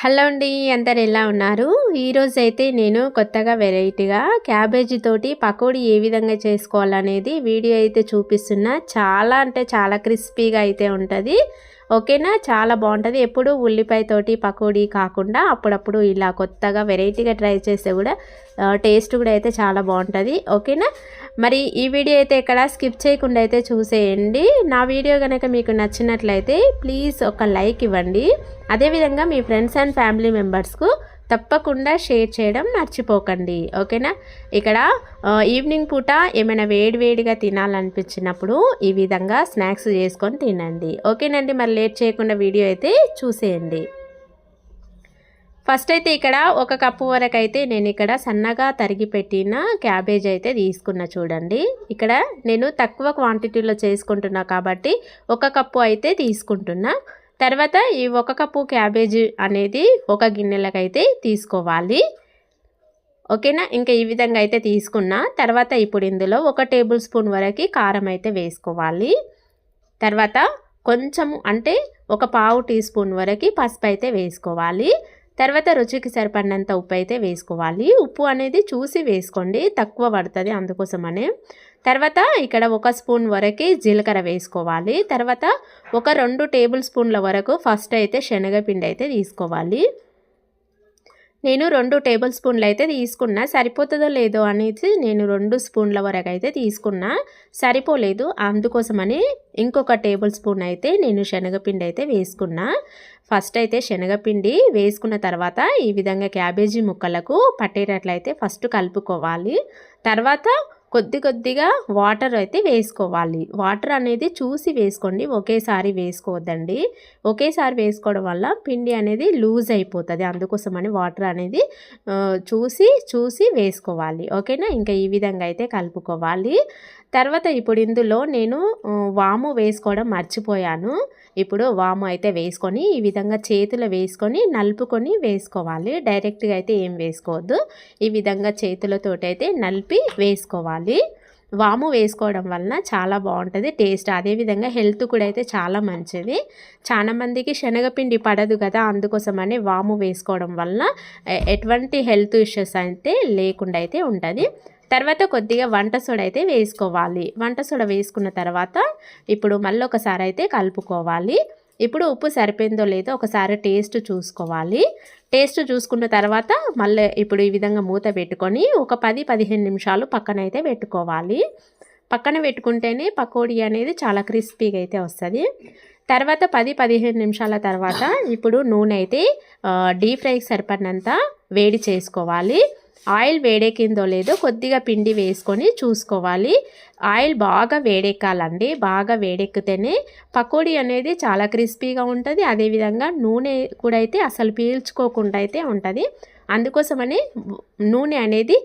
Hello అండి అందరు ఎలా ఉన్నారు? ఈరోజు అయితే నేను కొత్తగా వెరైటీగా క్యాబేజీ తోటి పకోడీ ఏ విధంగా చేసుకోవాలనేది వీడియో అయితే చూపిస్తున్నా. చాలా అంటే చాలా క్రిస్పీగా అయితే ఉంటుంది. ఓకేనా? చాలా బాగుంటుంది. ఎప్పుడు ఉల్లిపాయ తోటి పకోడీ కాకుండా అప్పుడప్పుడు ఇలా కొత్తగా వెరైటీగా ట్రై చేస్తే కూడా టేస్ట్ కూడా అయితే చాలా బాగుంటుంది. ఓకేనా? మరి ఈ వీడియో అయితే ఇక్కడ స్కిప్ చేయకుండా అయితే చూసేయండి. నా వీడియో కనుక మీకు నచ్చినట్లయితే ప్లీజ్ ఒక లైక్ ఇవ్వండి. అదేవిధంగా మీ ఫ్రెండ్స్ అండ్ ఫ్యామిలీ మెంబర్స్కు తప్పకుండా షేర్ చేయడం మర్చిపోకండి. ఓకేనా? ఇక్కడ ఈవినింగ్ పూట ఏమైనా వేడివేడిగా తినాలనిపించినప్పుడు ఈ విధంగా స్నాక్స్ చేసుకొని తినండి. ఓకేనండి? మరి లేట్ చేయకుండా వీడియో అయితే చూసేయండి. ఫస్ట్ అయితే ఇక్కడ ఒక కప్పు వరకు అయితే నేను ఇక్కడ సన్నగా తరిగి పెట్టిన క్యాబేజ్ అయితే తీసుకున్న చూడండి. ఇక్కడ నేను తక్కువ క్వాంటిటీలో చేసుకుంటున్నా కాబట్టి ఒక కప్పు అయితే తీసుకుంటున్నా. తర్వాత ఈ ఒక కప్పు క్యాబేజీ అనేది ఒక గిన్నెలకైతే తీసుకోవాలి. ఓకేనా? ఇంకా ఈ విధంగా అయితే తీసుకున్నా తర్వాత ఇప్పుడు ఇందులో ఒక టేబుల్ స్పూన్ వరకు కారం అయితే వేసుకోవాలి. తర్వాత కొంచెం అంటే ఒక పావు టీ స్పూన్ వరకు పసుపు అయితే వేసుకోవాలి. తర్వాత రుచికి సరిపడినంత ఉప్పు అయితే వేసుకోవాలి. ఉప్పు అనేది చూసి వేసుకోండి తక్కువ పడుతుంది అందుకోసమనే. తర్వాత ఇక్కడ ఒక స్పూన్ వరకు జీలకర్ర వేసుకోవాలి. తర్వాత ఒక రెండు టేబుల్ స్పూన్ల వరకు ఫస్ట్ అయితే శనగపిండి అయితే తీసుకోవాలి. నేను రెండు టేబుల్ స్పూన్లు అయితే తీసుకున్నా. సరిపోతుందో లేదో అనేది నేను రెండు స్పూన్ల వరకు అయితే తీసుకున్నా. సరిపోలేదు. అందుకోసమని ఇంకొక టేబుల్ స్పూన్ అయితే నేను శనగపిండి అయితే వేసుకున్నా. ఫస్ట్ అయితే శనగపిండి వేసుకున్న తర్వాత ఈ విధంగా క్యాబేజీ ముక్కలకు పట్టేటట్లయితే ఫస్ట్ కలుపుకోవాలి. తర్వాత కొద్ది కొద్దిగా వాటర్ అయితే వేసుకోవాలి. వాటర్ అనేది చూసి వేసుకోండి. ఒకేసారి వేసుకోవద్దండి. ఒకేసారి వేసుకోవడం వల్ల పిండి అనేది లూజ్ అయిపోతుంది. అందుకోసమని వాటర్ అనేది చూసి చూసి వేసుకోవాలి. ఓకేనా? ఇంకా ఈ విధంగా అయితే కలుపుకోవాలి. తర్వాత ఇప్పుడు ఇందులో నేను వాము వేసుకోవడం మర్చిపోయాను. ఇప్పుడు వాము అయితే వేసుకొని ఈ విధంగా చేతులు వేసుకొని నలుపుకొని వేసుకోవాలి. డైరెక్ట్గా అయితే ఏం వేసుకోవద్దు. ఈ విధంగా చేతులతోటి అయితే నలిపి వేసుకోవాలి. వాము వేసుకోవడం వలన చాలా బాగుంటుంది. టేస్ట్ అదేవిధంగా హెల్త్ కూడా అయితే చాలా మంచిది. చాలామందికి శనగపిండి పడదు కదా అందుకోసమని వాము వేసుకోవడం వలన ఎటువంటి హెల్త్ ఇష్యూస్ అయితే లేకుండా అయితే ఉంటుంది. తర్వాత కొద్దిగా వంట సోడ అయితే వేసుకోవాలి. వంట సోడ వేసుకున్న తర్వాత ఇప్పుడు మళ్ళీ ఒకసారి అయితే కలుపుకోవాలి. ఇప్పుడు ఉప్పు సరిపోయిందో లేదో ఒకసారి టేస్ట్ చూసుకోవాలి. టేస్ట్ చూసుకున్న తర్వాత మళ్ళీ ఇప్పుడు ఈ విధంగా మూత పెట్టుకొని ఒక పది పదిహేను నిమిషాలు పక్కన అయితే పెట్టుకోవాలి. పక్కన పెట్టుకుంటేనే పకోడీ అనేది చాలా క్రిస్పీగా అయితే వస్తుంది. తర్వాత పది పదిహేను నిమిషాల తర్వాత ఇప్పుడు నూనె అయితే డీప్ ఫ్రైకి సరిపడినంత వేడి చేసుకోవాలి. ఆయిల్ వేడెక్కిందో లేదో కొద్దిగా పిండి వేసుకొని చూసుకోవాలి. ఆయిల్ బాగా వేడెక్కాలండి. బాగా వేడెక్కితేనే పకోడీ అనేది చాలా క్రిస్పీగా ఉంటుంది. అదేవిధంగా నూనె కూడా అయితే అసలు పీల్చుకోకుండా అయితే ఉంటుంది. అందుకోసమని నూనె అనేది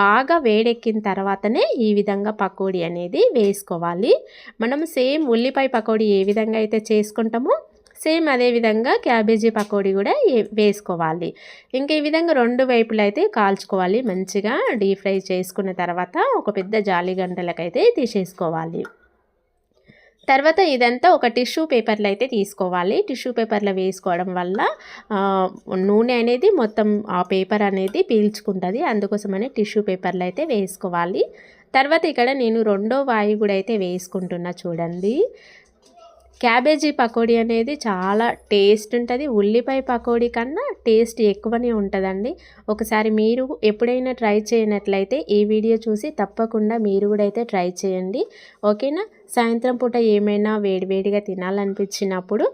బాగా వేడెక్కిన తర్వాతనే ఈ విధంగా పకోడీ అనేది వేసుకోవాలి. మనం సేమ్ ఉల్లిపాయ పకోడీ ఏ విధంగా అయితే చేసుకుంటామో సేమ్ అదే విధంగా క్యాబేజీ పకోడీ కూడా వేసుకోవాలి. ఇంకా ఈ విధంగా రెండు వైపులు అయితే కాల్చుకోవాలి. మంచిగా డీప్ ఫ్రై చేసుకున్న తర్వాత ఒక పెద్ద జాలి గంటలకైతే తీసేసుకోవాలి. తర్వాత ఇదంతా ఒక టిష్యూ పేపర్లో అయితే తీసుకోవాలి. టిష్యూ పేపర్లో వేసుకోవడం వల్ల నూనె అనేది మొత్తం ఆ పేపర్ అనేది పీల్చుకుంటుంది. అందుకోసమని టిష్యూ పేపర్లు అయితే వేసుకోవాలి. తర్వాత ఇక్కడ నేను రెండో వాయు కూడా అయితే వేసుకుంటున్నా చూడండి. క్యాబేజీ పకోడీ అనేది చాలా టేస్ట్ ఉంటుంది. ఉల్లిపాయ పకోడీ కన్నా టేస్ట్ ఎక్కువనే ఉంటుందండి. ఒకసారి మీరు ఎప్పుడైనా ట్రై చేయనట్లయితే ఈ వీడియో చూసి తప్పకుండా మీరు కూడా అయితే ట్రై చేయండి. ఓకేనా? సాయంత్రం పూట ఏమైనా వేడివేడిగా తినాలనిపించినప్పుడు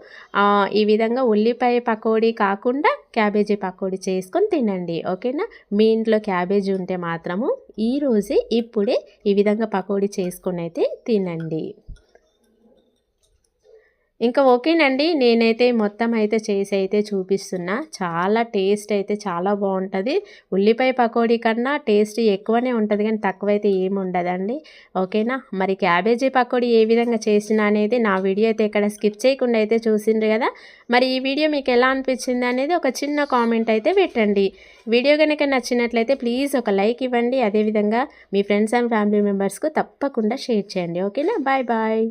ఈ విధంగా ఉల్లిపాయ పకోడీ కాకుండా క్యాబేజీ పకోడీ చేసుకొని తినండి. ఓకేనా? మీ ఇంట్లో క్యాబేజీ ఉంటే మాత్రము ఈరోజే ఇప్పుడే ఈ విధంగా పకోడీ చేసుకుని అయితే తినండి. ఇంకా ఓకేనండి. నేనైతే మొత్తం అయితే చేసి అయితే చూపిస్తున్నా. చాలా టేస్ట్ అయితే చాలా బాగుంటుంది. ఉల్లిపాయ పకోడీ కన్నా టేస్ట్ ఎక్కువనే ఉంటుంది కానీ తక్కువైతే ఏమి ఉండదండి. ఓకేనా? మరి క్యాబేజీ పకోడీ ఏ విధంగా చేసిన అనేది నా వీడియో అయితే ఇక్కడ స్కిప్ చేయకుండా అయితే చూసిండ్రు కదా? మరి ఈ వీడియో మీకు ఎలా అనిపించింది అనేది ఒక చిన్న కామెంట్ అయితే పెట్టండి. వీడియో కనుక నచ్చినట్లయితే ప్లీజ్ ఒక లైక్ ఇవ్వండి. అదేవిధంగా మీ ఫ్రెండ్స్ అండ్ ఫ్యామిలీ మెంబర్స్కు తప్పకుండా షేర్ చేయండి. ఓకేనా? Bye bye.